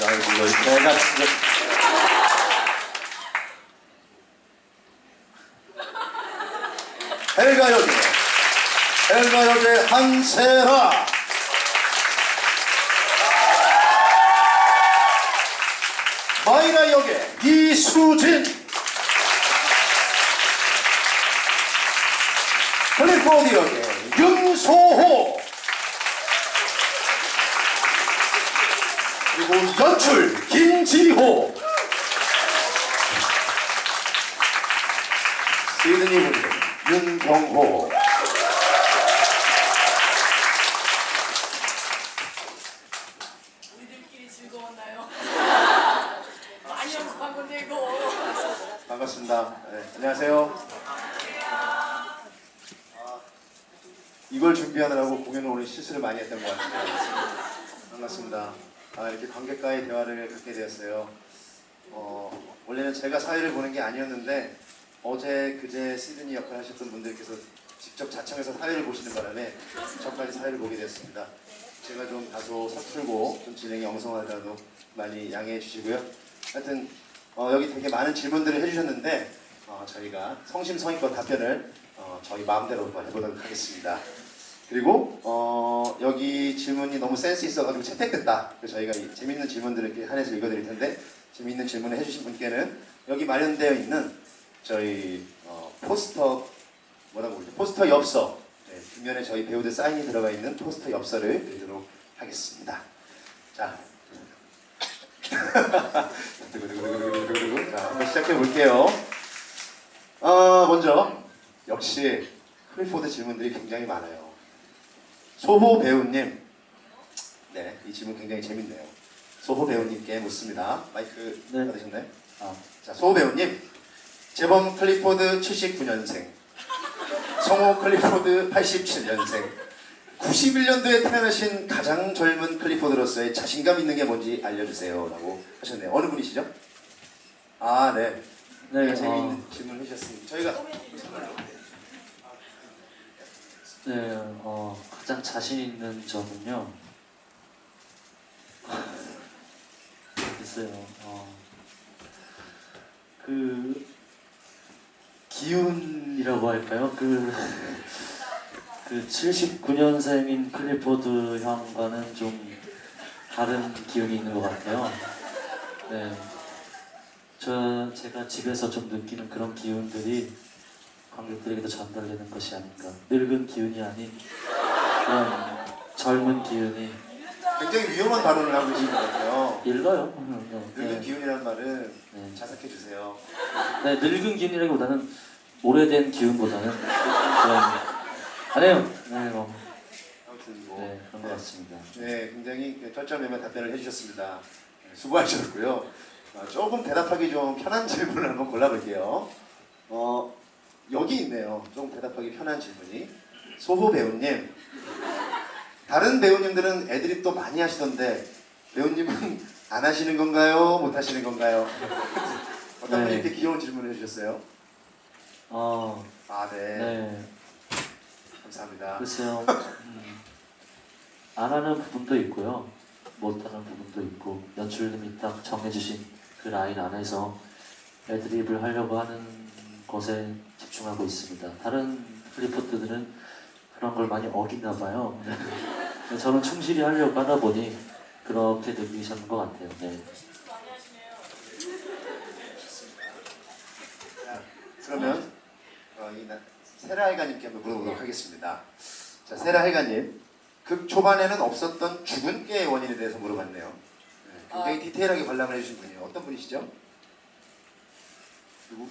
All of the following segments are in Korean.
아이고 이거 내가 진짜 헬가 여제 헬가 여제 한세라 마이라 역의 이수진. 클리포드 역의 윤소호 그리고 연출 김지호 시드니 분들 윤경호 우리들끼리 즐거웠나요? 많이 연습한 건데 이거. 반갑습니다. 네, 안녕하세요. 아, 이걸 준비하느라고 공연을 오늘 실수를 많이 했던 것 같아요. 반갑습니다. 아, 이렇게 관객과의 대화를 갖게 되었어요. 어, 원래는 제가 사회를 보는 게 아니었는데 어제 그제 시드니 역할 하셨던 분들께서 직접 자청해서 사회를 보시는 바람에 저까지 사회를 보게 되었습니다. 제가 좀 다소 서툴고 좀 진행이 엉성하더라도 많이 양해해 주시고요. 하여튼 어, 여기 되게 많은 질문들을 해주셨는데 어, 저희가 성심성의껏 답변을 어, 저희 마음대로 한번 해보도록 하겠습니다. 그리고 어, 여기 질문이 너무 센스 있어가지고 채택됐다. 그래서 저희가 이 재밌는 질문들을 이렇게 한해서 읽어드릴 텐데 재밌는 질문을 해주신 분께는 여기 마련되어 있는 저희 어, 포스터 뭐라고 그러죠? 포스터 엽서 네, 뒷면에 저희 배우들 사인이 들어가 있는 포스터 엽서를 드리도록 하겠습니다. 자. 자, 한번 시작해 볼게요. 어, 먼저 역시 클리포드 질문들이 굉장히 많아요. 소호 배우님, 네, 이 질문 굉장히 재밌네요. 소호 배우님께 묻습니다. 마이크 네. 받으셨나요? 아, 자, 소호 배우님, 재범 클리포드 79년생, 성호 클리포드 87년생, 91년도에 태어나신 가장 젊은 클리포드로서의 자신감 있는 게 뭔지 알려주세요 라고 하셨네요. 어느 분이시죠? 아, 네. 네, 네, 재미있는 어, 질문을 해주셨습니다. 저희가 네, 어, 가장 자신 있는 점은요. 글쎄요, 어, 그 기운이라고 할까요? 그, 그 79년생인 클리포드 형과는 좀 다른 기운이 있는 것 같아요. 네, 저 제가 집에서 좀 느끼는 그런 기운들이 관객들에게도 전달되는 것이 아닌가. 늙은 기운이 아닌 그런 젊은 기운이 굉장히 위험한 발언을 하고 계신 것 같아요. 읽어요. 늙은 네. 기운이라는 말은 네. 자석해 주세요. 네, 늙은 기운이라기보다는 오래된 기운보다는 그런 아니에요. 네, 뭐, 아무튼 뭐 네, 그런 것 같습니다. 네, 굉장히 철저하게 답변을 해주셨습니다. 네, 수고하셨고요. 어, 조금 대답하기 좀 편한 질문을 한번 골라볼게요. 어, 여기 있네요. 조금 대답하기 편한 질문이. 소호 배우님. 다른 배우님들은 애드립 또 많이 하시던데 배우님은 안 하시는 건가요? 못 하시는 건가요? 어떤 분이 네. 이렇게 귀여운 질문을 해주셨어요? 어, 아, 네. 네, 감사합니다. 글쎄요. 음, 안 하는 부분도 있고요. 못 하는 부분도 있고 연출님이 딱 정해주신 그 라인 안에서 애드립을 하려고 하는 것에 집중하고 있습니다. 다른 플리포트들은 그런 걸 많이 어기나 봐요. 근데 저는 충실히 하려고 하다 보니 그렇게 느끼셨는 것 같아요. 네. 자, 그러면 어, 이 나- 세라 해가님께 한번 물어보도록 하겠습니다. 자, 세라 해가님, 극 초반에는 없었던 죽은 깨의 원인에 대해서 물어봤네요. 네, 굉장히 아. 디테일하게 관람을 해주신 분이에요. 어떤 분이시죠? 누구?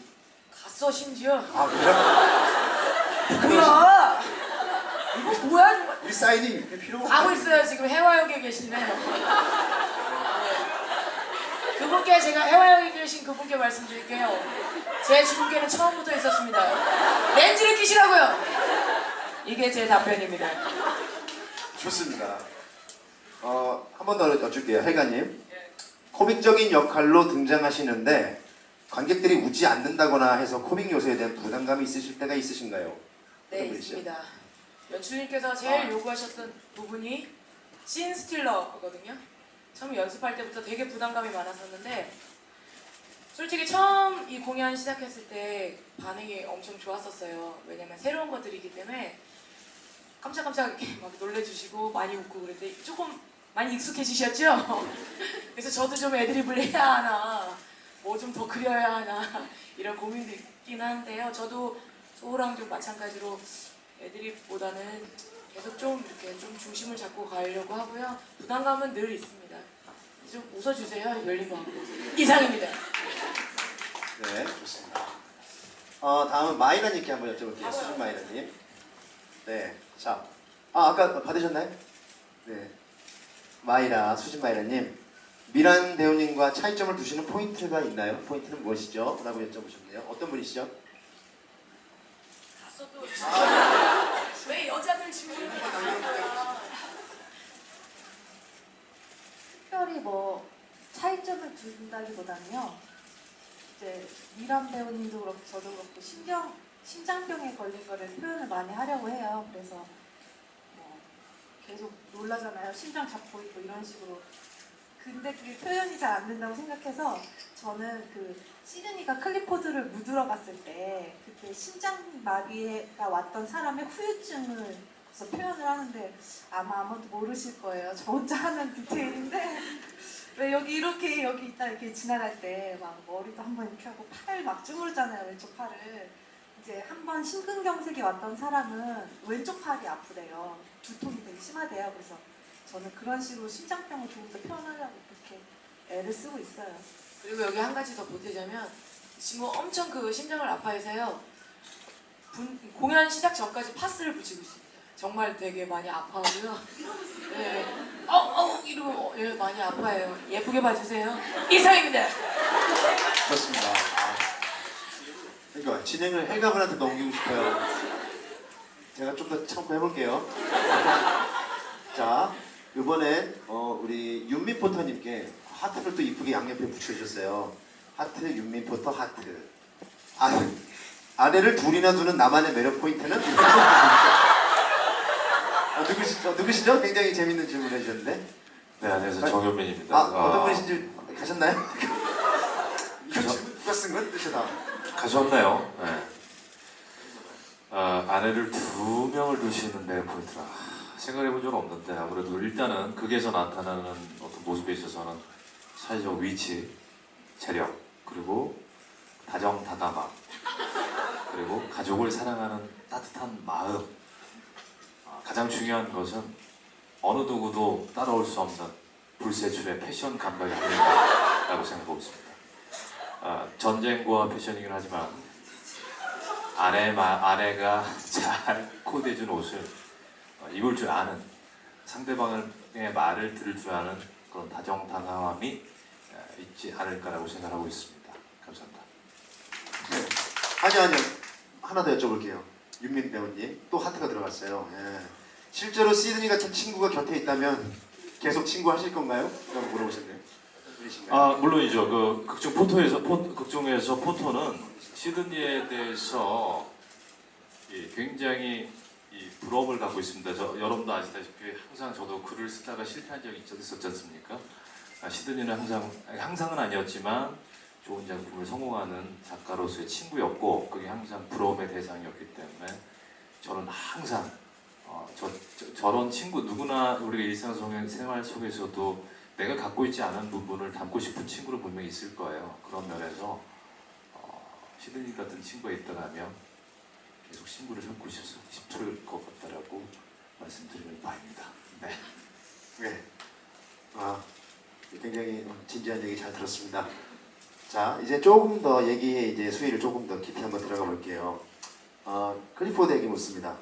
갔어 심지어. 아, 그래요? 뭐야? 이거 뭐야 정말. 우리 사인이 이렇게 필요가 가고? 있어요 지금 해화역에 계시네요. 그분께 제가 해화역에 계신 그분께 말씀드릴게요. 제 주근깨는 처음부터 있었습니다. 렌즈를 끼시라고요. 이게 제 답변입니다. 좋습니다. 어, 한 번 더 여쭐게요. 해가님. 코믹적인 역할로 등장하시는데 관객들이 웃지 않는다거나 해서 코믹 요소에 대한 부담감이 있으실 때가 있으신가요? 네? 있습니다. 연출님께서 제일 아. 요구하셨던 부분이 씬 스틸러거든요. 처음 연습할 때부터 되게 부담감이 많았었는데 솔직히 처음 이 공연 시작했을 때 반응이 엄청 좋았었어요. 왜냐면 새로운 것들이기 때문에 깜짝깜짝 이렇게 막 놀래주시고 많이 웃고 그랬는데 조금 많이 익숙해지셨죠? 그래서 저도 좀 애드립을 해야 하나 뭐 좀 더 그려야 하나 이런 고민도 있긴 한데요. 저도 소호랑 좀 마찬가지로 애드립보다는 계속 좀 이렇게 좀 중심을 잡고 가려고 하고요. 부담감은 늘 있습니다. 좀 웃어주세요. 열린 마음으로. 이상입니다. 네, 좋습니다. 어, 다음은 마이라님께 한번 여쭤볼게요. 수진 마이라님. 네, 자, 아 아까 받으셨나요? 네, 마이라 수진 마이라님. 미란 배우님과 차이점을 두시는 포인트가 있나요? 포인트는 무엇이죠? 라고 여쭤보셨네요. 어떤 분이시죠? 갔어도 왜 여자들 질문을? 특별히 뭐 차이점을 둔다기보다는요. 이제 미란 배우님도 그렇고 저도 그렇고 신경 심장병에 걸린 거를 표현을 많이 하려고 해요. 그래서 뭐 계속 놀라잖아요. 심장 잡고 있고 이런 식으로. 근데 그게 표현이 잘 안 된다고 생각해서 저는 그 시드니가 클리포드를 묻으러 갔을 때 그때 심장마비가 왔던 사람의 후유증을 그래서 표현을 하는데 아마 아무도 모르실 거예요. 저 혼자 하는 디테일인데. 왜 여기 이렇게 여기 있다 이렇게 지나갈 때 막 머리도 한 번 이렇게 하고 팔 막 주무르잖아요 왼쪽 팔을. 이제 한 번 심근경색이 왔던 사람은 왼쪽 팔이 아프대요. 두통이 되게 심하대요. 그래서 저는 그런 식으로 심장병을 조금 더 표현하려고 그렇게 애를 쓰고 있어요 그리고 여기 한 가지 더 보태자면 이 친구 엄청 그 심장을 아파해서요. 분- 공연 시작 전까지 파스를 붙이고 있습니다. 정말 되게 많이 아파하고요. 네. 어, 어, 이러고 예, 많이 아파해요. 예쁘게 봐주세요. 이상입니다. 그렇습니다. 아, 그러니까 진행을 헬가분한테 넘기고 싶어요. 제가 좀 더 참고 해볼게요. 자, 이번엔 어, 우리 윤미포터님께 하트를 또 이쁘게 양옆에 붙여주셨어요. 하트, 윤미포터, 하트. 아, 아내를 둘이나 두는 나만의 매력 포인트는? 어, 누구시죠? 누구시죠? 굉장히 재밌는 질문 해주셨는데. 네, 안녕하세요. 정현민입니다. 아, 어떤 분이신지 가셨나요? 이거 가셨- 누가 쓴 건? 뜻이 다. 가셨나요? 네. 아, 아내를 두 명을 두시는 내 포인트라 생각해 본 적은 없는데 아무래도 일단은 극에서 나타나는 어떤 모습에 있어서는 사회적 위치, 재력, 그리고 다정다감함, 그리고 가족을 사랑하는 따뜻한 마음. 아, 가장 중요한 것은 어느 누구도 따라올 수 없는 불세출의 패션 감각이 아닌가 라고 생각하고 있습니다. 아, 전쟁과 패션이긴 하지만 아내 마, 아내가 잘 코디해준 옷을 어, 입을 줄 아는 상대방의 말을 들을 줄 아는 그런 다정다감함이 어, 있지 않을까라고 생각하고 있습니다. 감사합니다. 네. 아니요, 아니요. 하나 더 여쭤볼게요. 윤민 배우님. 또 하트가 들어갔어요. 예. 실제로 시드니 같은 친구가 곁에 있다면 계속 친구 하실 건가요? 라고 물어보셨네요. 아 물론이죠. 그 극중 포토에서 포, 극중에서 포토는 시드니에 대해서 이 굉장히 이 부러움을 갖고 있습니다. 저, 여러분도 아시다시피 항상 저도 글을 쓰다가 실패한 적이 있- 있었지 않습니까? 아, 시드니는 항상 항상은 아니었지만 좋은 작품을 성공하는 작가로서의 친구였고 그게 항상 부러움의 대상이었기 때문에 저는 항상 어, 저, 저, 저런 친구 누구나 우리가 일상생활 속에서도 내가 갖고 있지 않은 부분을 담고 싶은 친구는 분명히 있을 거예요. 그런 면에서 어, 시드니 같은 친구가 있더라면 계속 친구를 삼고 싶, 싶을 것 같다라고 말씀드리는 바입니다. 네. 네. 아, 굉장히 진지한 얘기 잘 들었습니다. 자, 이제 조금 더 얘기에 이제 수위를 조금 더 깊이 한번 들어가 볼게요. 어, 클리포드 얘기 묻습니다.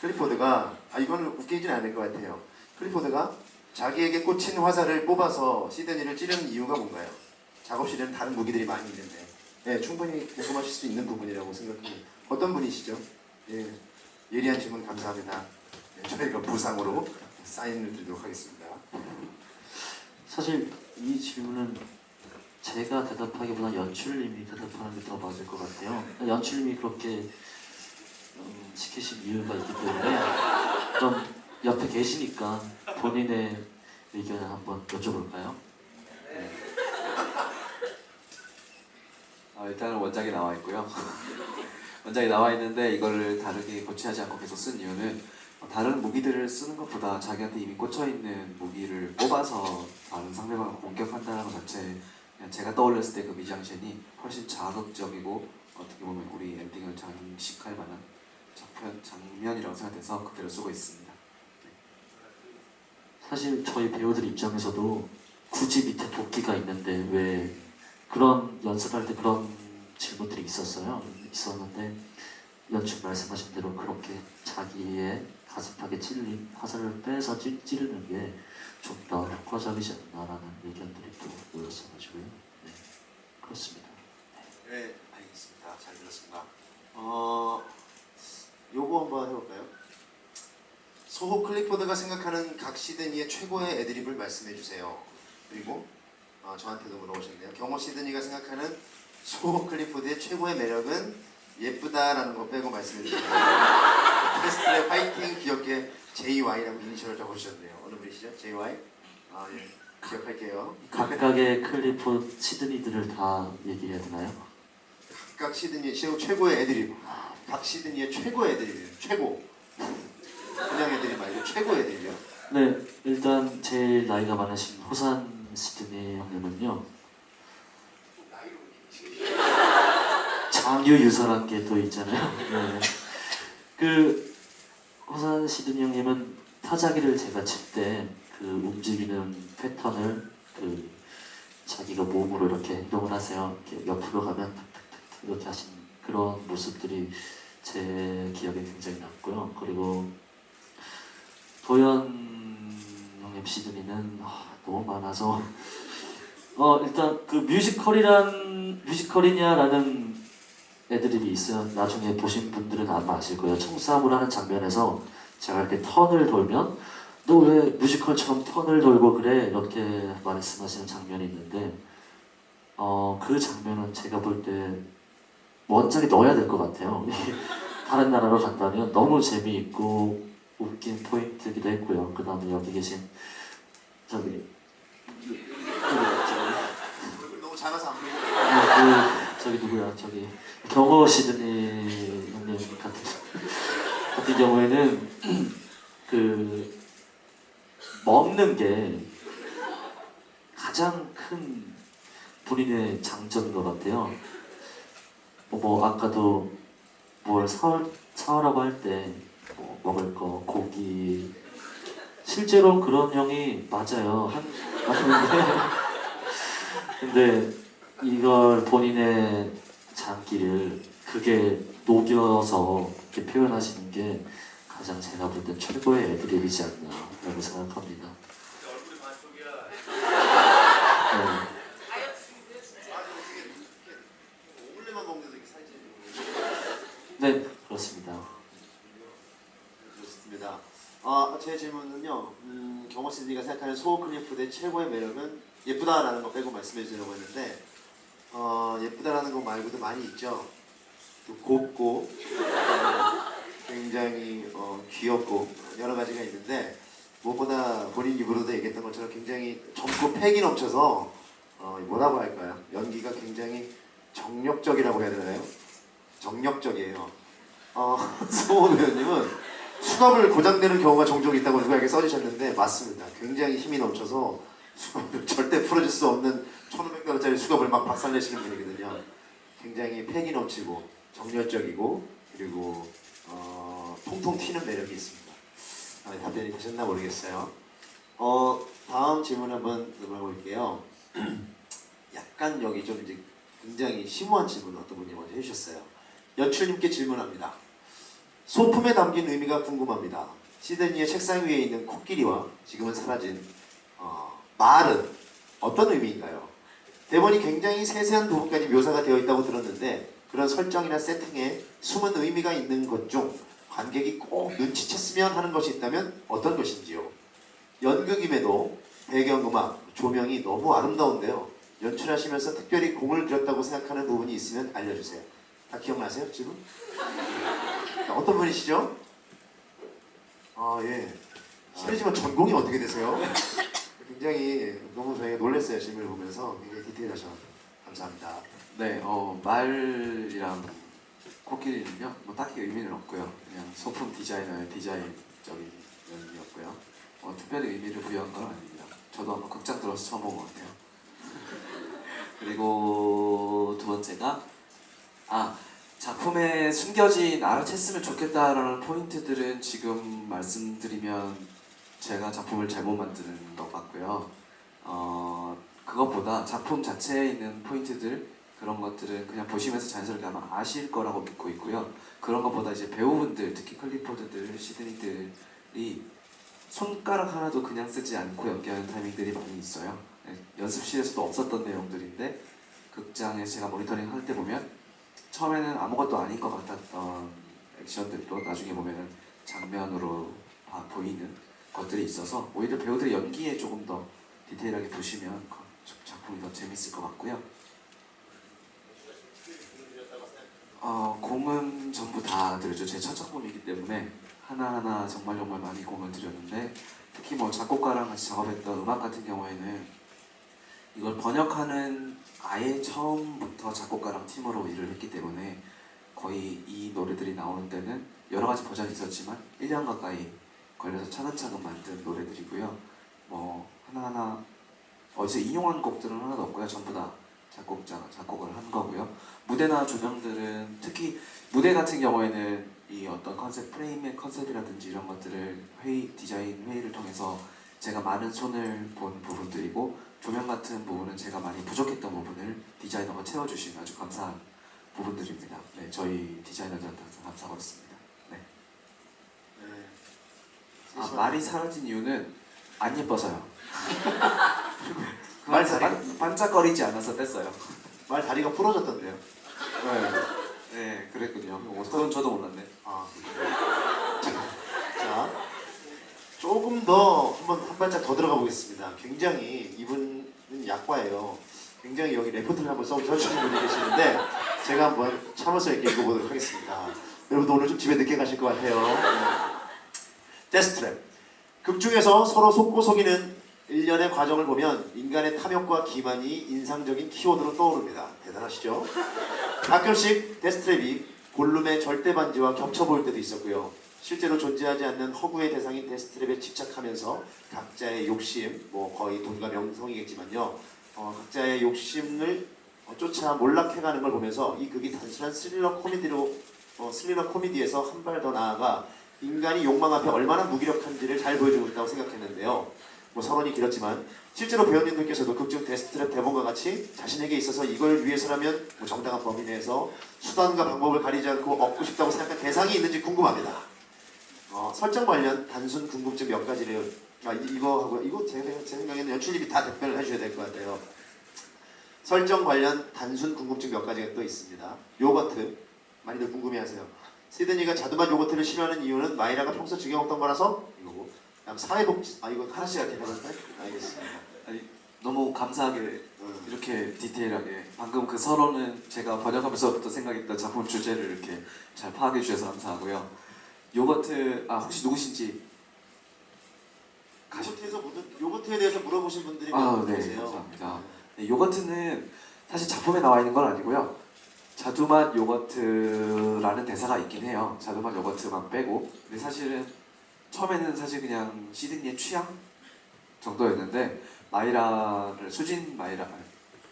클리포드가 아 이거는 웃기진 않을 것 같아요. 클리포드가 자기에게 꽂힌 화살을 뽑아서 시드니를 찌르는 이유가 뭔가요? 작업실에는 다른 무기들이 많이 있는데, 네, 충분히 궁금하실 수 있는 부분이라고 생각합니다. 어떤 분이시죠? 예, 예리한 질문 감사합니다. 네, 저희가 부상으로 사인을 드리도록 하겠습니다. 사실 이 질문은 제가 대답하기보다 연출님이 대답하는 게 더 맞을 것 같아요. 연출님이 그렇게 음, 시키신 이유가 있기 때문에 좀 옆에 계시니까 본인의 의견을 한번 여쭤볼까요? 어, 일단은 원작이 나와 있고요. 원작이 나와 있는데 이거를 다르게 고치하지 않고 계속 쓴 이유는 어, 다른 무기들을 쓰는 것보다 자기한테 이미 꽂혀 있는 무기를 뽑아서 다른 상대방을 공격한다는 것 자체 제가 떠올렸을 때 그 미장센이 훨씬 자극적이고 어떻게 보면 우리 엔딩을 장식할 만한 장편, 장면이라고 생각해서 그대로 쓰고 있습니다. 사실 저희 배우들 입장에서도 굳이 밑에 도끼가 있는데 왜 그런 연습할 때 그런 질문들이 있었어요. 있었는데 연출 말씀하신 대로 그렇게 자기의 가슴팍에 찔린 화살을 빼서 찌, 찌르는 게 좀 더 효과적이지 않나라는 의견들이 또 모였어가지고요. 네, 그렇습니다. 네, 알겠습니다. 잘 들었습니다. 어, 요거 한번 해볼까요? 소호 클리포드가 생각하는 각 시드니의 최고의 애드립을 말씀해 주세요. 그리고 어, 저한테도 물어보셨네요. 경호 시드니가 생각하는 소호 클리포드의 최고의 매력은 예쁘다라는 거 빼고 말씀해 주세요. 테스트의 파이팅 귀엽게 JY라고 이니셜을 적어주셨네요. 어느 분이시죠? JY? 아 예, 기억할게요. 각각의 클리포 시드니들을 다 얘기해야 되나요? 각 시드니 최고 최고의 애드립. 각 시드니의 최고의 애드립이에요. 최고. 그냥 애드립 말고 최고 애드립이요. 네, 일단 제일 나이가 많으신 호산 시드니 형님은요. 장유 유서란 게또 있잖아요. 네. 그 호산 시드니 형님은 타자기를 제가 칠 때 그 움직이는 패턴을 그 자기가 몸으로 이렇게 이동을 하세요. 이렇게 옆으로 가면 이렇게 하시는 그런 모습들이 제 기억에 굉장히 남고요. 그리고 도현 형님 시드니는 아, 너무 많아서 어 일단 그 뮤지컬이란 뮤지컬이냐라는 애드립이 있어요. 나중에 보신 분들은 아마 아실 거예요. 총싸움을 하는 장면에서 제가 이렇게 턴을 돌면 너 왜 뮤지컬처럼 턴을 돌고 그래 이렇게 말씀하시는 장면이 있는데 어 그 장면은 제가 볼 때 원작에 넣어야 될 것 같아요. 다른 나라로 간다면 너무 재미있고 웃긴 포인트기도 했고요. 그 다음에 여기 계신 저기 작아서 안 보이고. 그 저기 누구야 저기 경호 시드니 형님 같은 같은 경우에는 그 먹는 게 가장 큰 본인의 장점인 것 같아요. 뭐, 뭐 아까도 뭘 사, 사오라고 할 때 뭐 먹을 거 고기 실제로 그런 형이 맞아요. 한 맞는데 근데 이걸 본인의 장기를 그게 녹여서 이렇게 표현하시는 게 가장 제가 볼 때 최고의 애드립이지 않나라고 생각합니다. 네. 네, 그렇습니다. 그렇습니다. 아, 제 질문은요. 음, 경호 시드니가 생각하는 소호 클리프드의 최고의 매력은 예쁘다라는 거 빼고 말씀해 주려고 했는데 어, 예쁘다라는 거 말고도 많이 있죠. 또 곱고 어, 굉장히 어, 귀엽고 여러 가지가 있는데 무엇보다 본인 입으로도 얘기했던 것처럼 굉장히 젊고 패기 넘쳐서 어, 뭐라고 할까요? 연기가 굉장히 정력적이라고 해야 되나요? 정력적이에요. 어, 소호 배우님은 수갑을 고장내는 경우가 종종 있다고 누가 이렇게 써주셨는데 맞습니다. 굉장히 힘이 넘쳐서 수갑을 절대 풀어질 수 없는 1,500달러짜리 수갑을 막 박살내시는 분이거든요. 굉장히 패기 넘치고 정열적이고 그리고 어, 통통 튀는 매력이 있습니다. 아, 답변이 되셨나 모르겠어요. 어, 다음 질문 한번 넘어볼게요. 약간 여기 좀 이제 굉장히 심오한 질문 어떤 분이 먼저 해주셨어요. 연출님께 질문합니다. 소품에 담긴 의미가 궁금합니다. 시드니의 책상 위에 있는 코끼리와 지금은 사라진 어, 말은 어떤 의미인가요? 대본이 굉장히 세세한 부분까지 묘사가 되어 있다고 들었는데 그런 설정이나 세팅에 숨은 의미가 있는 것 중 관객이 꼭 눈치챘으면 하는 것이 있다면 어떤 것인지요? 연극임에도 배경음악, 조명이 너무 아름다운데요. 연출하시면서 특별히 공을 들였다고 생각하는 부분이 있으면 알려주세요. 다 기억나세요 지금? 어떤 분이시죠? 아 예. 실례지만 전공이 어떻게 되세요? 굉장히 너무 저희가 놀랐어요 질문을 보면서 굉장히 디테일하셔 감사합니다. 네, 어, 말이랑 코끼리는요, 뭐 딱히 의미는 없고요. 그냥 소품 디자이너의 디자인적인 면이었고요. 어, 특별히 의미를 부여한 건 아닙니다. 저도 아마 극장 들어서 처음 본 것 같아요. 그리고 두 번째가 아 작품에 숨겨진 알아챘으면 좋겠다라는 포인트들은 지금 말씀드리면 제가 작품을 잘못 만드는 것 같고요. 어, 그것보다 작품 자체에 있는 포인트들 그런 것들은 그냥 보시면서 자연스럽게 아마 아실 거라고 믿고 있고요. 그런 것보다 이제 배우분들, 특히 클리포드들, 시드니들이 손가락 하나도 그냥 쓰지 않고 연기하는 타이밍들이 많이 있어요. 네, 연습실에서도 없었던 내용들인데 극장에서 제가 모니터링 할 때 보면 처음에는 아무것도 아닌 것 같았던 액션들도 나중에 보면은 장면으로 아, 보이는 것들이 있어서 오히려 배우들의 연기에 조금 더 디테일하게 보시면 그 작품이 더 재밌을 것 같고요. 어, 공은 전부 다 들었죠. 제첫 작품이기 때문에 하나하나 정말 정말 많이 공을 들였는데 특히 뭐 작곡가랑 같이 작업했던 음악 같은 경우에는 이걸 번역하는 아예 처음부터 작곡가랑 팀으로 일을 했기 때문에 거의 이 노래들이 나오는 데는 여러 가지 버전이 있었지만 1년 가까이 걸려서 차근차근 만든 노래들이고요. 뭐 하나하나 어디서 인용한 곡들은 하나도 없고요. 전부 다 작곡자 작곡을 한 거고요. 무대나 조명들은 특히 무대 같은 경우에는 이 어떤 컨셉 프레임의 컨셉이라든지 이런 것들을 회의 디자인 회의를 통해서 제가 많은 손을 본 부분들이고 조명 같은 부분은 제가 많이 부족했던 부분을 디자이너가 채워주신 아주 감사한 부분들입니다. 네, 저희 디자이너들한테 항상 감사하고 있습니다. 네. 네. 아, 말이 사라진 이유는 안 예뻐서요. 말말 반, 반짝거리지 않아서 뺐어요. 말 다리가 부러졌던데요. 네, 네 그랬군요. 그건 저도 몰랐네. 아, 자, 자, 조금 더 한번 한 발짝 더 들어가 보겠습니다. 굉장히 이분은 약과예요. 굉장히 여기 레포트를 한번 써주시는 분이 계시는데 제가 한번 참을성 있게 읽어보도록 하겠습니다. 여러분도 오늘 좀 집에 늦게 가실 것 같아요. 네. 데스트랩. 극 중에서 서로 속고 속이는 일련의 과정을 보면 인간의 탐욕과 기만이 인상적인 키워드로 떠오릅니다. 대단하시죠? 가끔씩 데스트랩이 골룸의 절대 반지와 겹쳐 보일 때도 있었고요. 실제로 존재하지 않는 허구의 대상인 데스트랩에 집착하면서 각자의 욕심, 뭐 거의 돈과 명성이겠지만요. 어, 각자의 욕심을 어, 쫓아 몰락해가는 걸 보면서 이 극이 단순한 스릴러 코미디로 어, 스릴러 코미디에서 한 발 더 나아가 인간이 욕망 앞에 얼마나 무기력한지를 잘 보여주고 있다고 생각했는데요. 뭐 서론이 길었지만 실제로 배우님들께서도 극중 데스트랩 대본과 같이 자신에게 있어서 이걸 위해서라면 뭐 정당한 범위 내에서 수단과 방법을 가리지 않고 얻고 싶다고 생각한 대상이 있는지 궁금합니다. 어, 설정 관련 단순 궁금증 몇 가지를 아, 이- 이거 하고 이거 제, 제 생각에는 연출님이 다 답변을 해주셔야 될 것 같아요. 설정 관련 단순 궁금증 몇 가지가 또 있습니다. 요거트 많이들 궁금해하세요. 시드니가 자두맛 요거트를 싫어하는 이유는 마이라가 평소 즐겨 먹던 거라서 이거고. 다음 사회복지 아 이거 하나씩 해볼까요? 알겠습니다. 너무 감사하게 음. 이렇게 디테일하게 방금 그 서론은 제가 번역하면서부터 생각했던 작품 주제를 이렇게 잘 파악해 주셔서 감사하고요. 요거트 아 혹시 누구신지 요거트에서 묻은, 요거트에 대해서 물어보신 분들이 아, 몇 네, 계세요. 감사합니다. 네, 요거트는 사실 작품에 나와 있는 건 아니고요. 자두맛 요거트라는 대사가 있긴 해요. 자두맛 요거트만 빼고. 근데 사실은 처음에는 사실 그냥 시드니의 취향 정도였는데 마이라를 수진 마이라 아니,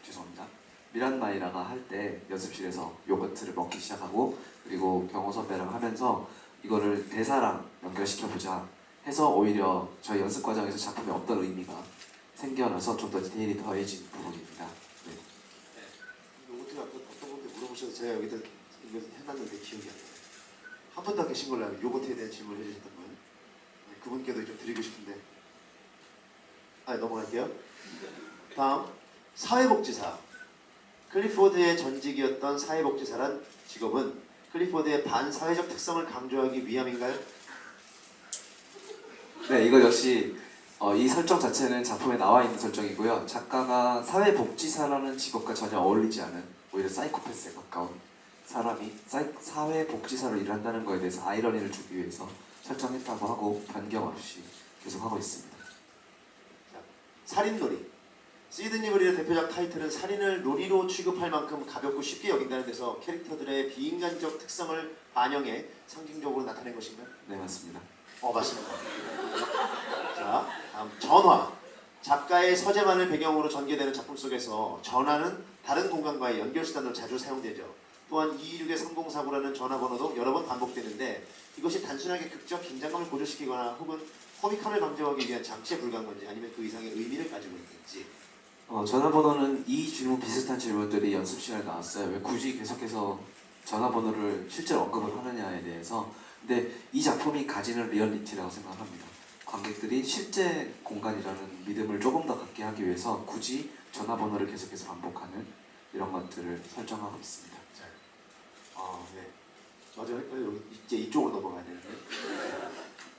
죄송합니다. 미란 마이라가 할 때 연습실에서 요거트를 먹기 시작하고 그리고 경호 선배랑 하면서 이거를 대사랑 연결시켜 보자 해서 오히려 저희 연습 과정에서 작품에 어떤 의미가 생겨나서 좀 더 디테일이 더해진 부분입니다. 네. 요거트가 어떤, 어떤 분들 물어 보셔서 제가 여기다 해놨는데 기억이 안 나요. 한 분도 안 계신 걸로 알고 요거트에 대한 질문을 해주셨던 분. 네, 그분께도 좀 드리고 싶은데. 아 넘어갈게요. 다음 사회복지사. 클리포드의 전직이었던 사회복지사란 직업은 클리포드의 반사회적 특성을 강조하기 위함인가요? 네, 이거 역시 어, 이 설정 자체는 작품에 나와 있는 설정이고요. 작가가 사회복지사라는 직업과 전혀 어울리지 않은 오히려 사이코패스에 가까운 사람이 사이, 사회복지사로 일한다는 거에 대해서 아이러니를 주기 위해서 설정했다고 하고 변경 없이 계속 하고 있습니다. 살인놀이. 시드니 브리의 대표작 타이틀은 살인을 놀이로 취급할 만큼 가볍고 쉽게 여긴다는 데서 캐릭터들의 비인간적 특성을 반영해 상징적으로 나타낸 것인가요? 네 맞습니다. 어 맞습니다. 자 다음 전화. 작가의 서재만을 배경으로 전개되는 작품 속에서 전화는 다른 공간과의 연결 수단으로 자주 사용되죠. 또한 226의 3049라는 전화번호도 여러 번 반복되는데 이것이 단순하게 극적 긴장감을 고조시키거나 혹은 허위감을 강조하기 위한 장치에 불과한 건지 아니면 그 이상의 의미를 가지고 있는지 어, 전화번호는 이 질문 비슷한 질문들이 연습 시간에 나왔어요. 왜 굳이 계속해서 전화번호를 실제로 언급을 하느냐에 대해서. 근데 이 작품이 가지는 리얼리티라고 생각합니다. 관객들이 실제 공간이라는 믿음을 조금 더 갖게 하기 위해서 굳이 전화번호를 계속해서 반복하는 이런 것들을 설정하고 있습니다. 아, 네. 맞아요. 여기 이제 이쪽으로 넘어가야 되는데.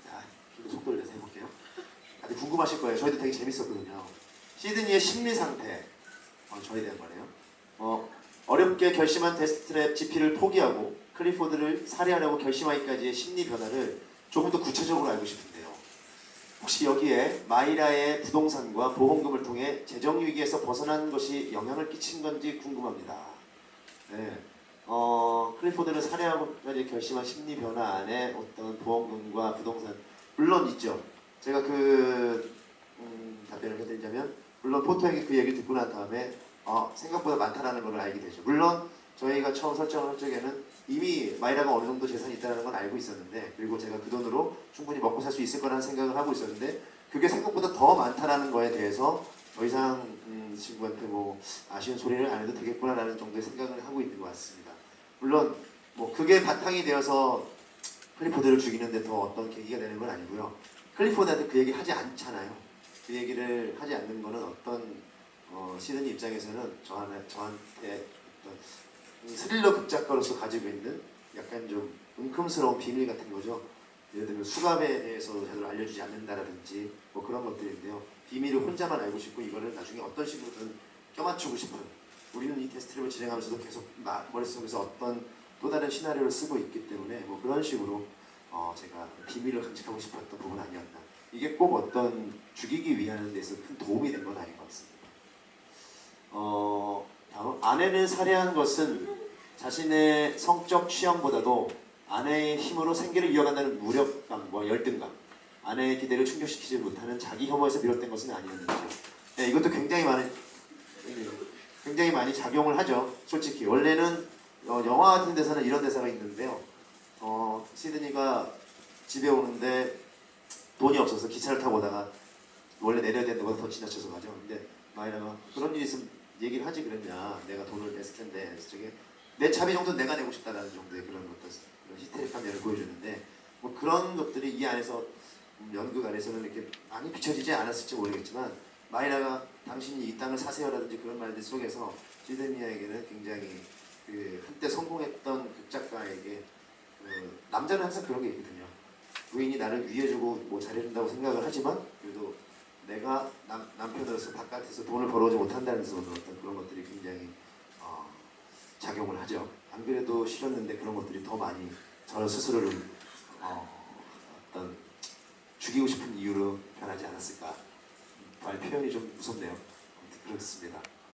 자, 좀더 속도를 내서 해볼게요. 다들 궁금하실 거예요. 저희도 되게 재밌었거든요. 시드니의 심리 상태. 어, 저에 대한 거네요. 어, 어렵게 결심한 데스트랩 GP를 포기하고 클리포드를 살해하려고 결심하기까지의 심리 변화를 조금 더 구체적으로 알고 싶은데요. 혹시 여기에 마이라의 부동산과 보험금을 통해 재정 위기에서 벗어난 것이 영향을 끼친 건지 궁금합니다. 네. 어, 클리포드는 살해하고까지 결심한 심리 변화 안에 어떤 보험금과 부동산 물론 있죠. 제가 그 음, 답변을 해드리자면 물론 포토에게 그 얘기를 듣고 난 다음에 어, 생각보다 많다라는 걸 알게 되죠. 물론 저희가 처음 설정을 할 적에는 이미 마이라가 어느 정도 재산이 있다는 건 알고 있었는데 그리고 제가 그 돈으로 충분히 먹고 살 수 있을 거라는 생각을 하고 있었는데 그게 생각보다 더 많다라는 거에 대해서 더 이상 음, 이 친구한테 뭐 아쉬운 소리를 안 해도 되겠구나라는 정도의 생각을 하고 있는 것 같습니다. 물론 뭐 그게 바탕이 되어서 클리포드를 죽이는데 더 어떤 계기가 되는 건 아니고요. 클리포드한테 그 얘기 하지 않잖아요. 그 얘기를 하지 않는 거는 어떤 어, 시드니 입장에서는 저한테, 저한테 어떤 스릴러 극작가로서 가지고 있는 약간 좀 은큼스러운 비밀 같은 거죠. 예를 들면 수갑에 대해서 제대로 알려주지 않는다라든지 뭐 그런 것들인데요. 비밀을 혼자만 알고 싶고 이거를 나중에 어떤 식으로든 껴맞추고 싶은 우리는 이 테스트를 진행하면서도 계속 나- 머릿속에서 어떤 또 다른 시나리오를 쓰고 있기 때문에 뭐 그런 식으로 어 제가 비밀을 간직하고 싶었던 부분 아니었나. 이게 꼭 어떤 죽이기 위한 데서 큰 도움이 된 건 아닌 것 같습니다. 어 아내를 살해한 것은 자신의 성적 취향보다도 아내의 힘으로 생계를 이어간다는 무력감과 열등감, 아내의 기대를 충족시키지 못하는 자기 혐오에서 비롯된 것은 아니었는지요. 네, 이것도 굉장히 많은 네, 굉장히 많이 작용을 하죠. 솔직히 원래는 어, 영화 같은 데서는 이런 대사가 있는데요. 어, 시드니가 집에 오는데 돈이 없어서 기차를 타고 오다가 원래 내려야 되는 데보다 더 지나쳐서 가죠. 근데 마이라가 그런 일이 있으면 얘기를 하지 그랬냐. 내가 돈을 냈을 텐데. 저게 내 차비 정도는 내가 내고 싶다라는 정도의 그런 어떤 그런 히스테릭한 면을 보여주는데 뭐 그런 것들이 이 안에서 음, 연극 안에서는 이렇게 많이 비춰지지 않았을지 모르겠지만 마이라가 당신이 이 땅을 사세요라든지 그런 말들 속에서 시드니에게는 굉장히 그 한때 성공했던 극작가에게 그 남자는 항상 그런 게 있거든요. 부인이 나를 위해주고 뭐 잘해준다고 생각을 하지만 내가 남, 남편으로서 바깥에서 돈을 벌어오지 못한다는 데서 어떤 그런 것들이 굉장히 어, 작용을 하죠. 안 그래도 싫었는데 그런 것들이 더 많이 저 스스로를 어, 어떤 죽이고 싶은 이유로 변하지 않았을까. 말 표현이 좀 무섭네요. 그렇습니다.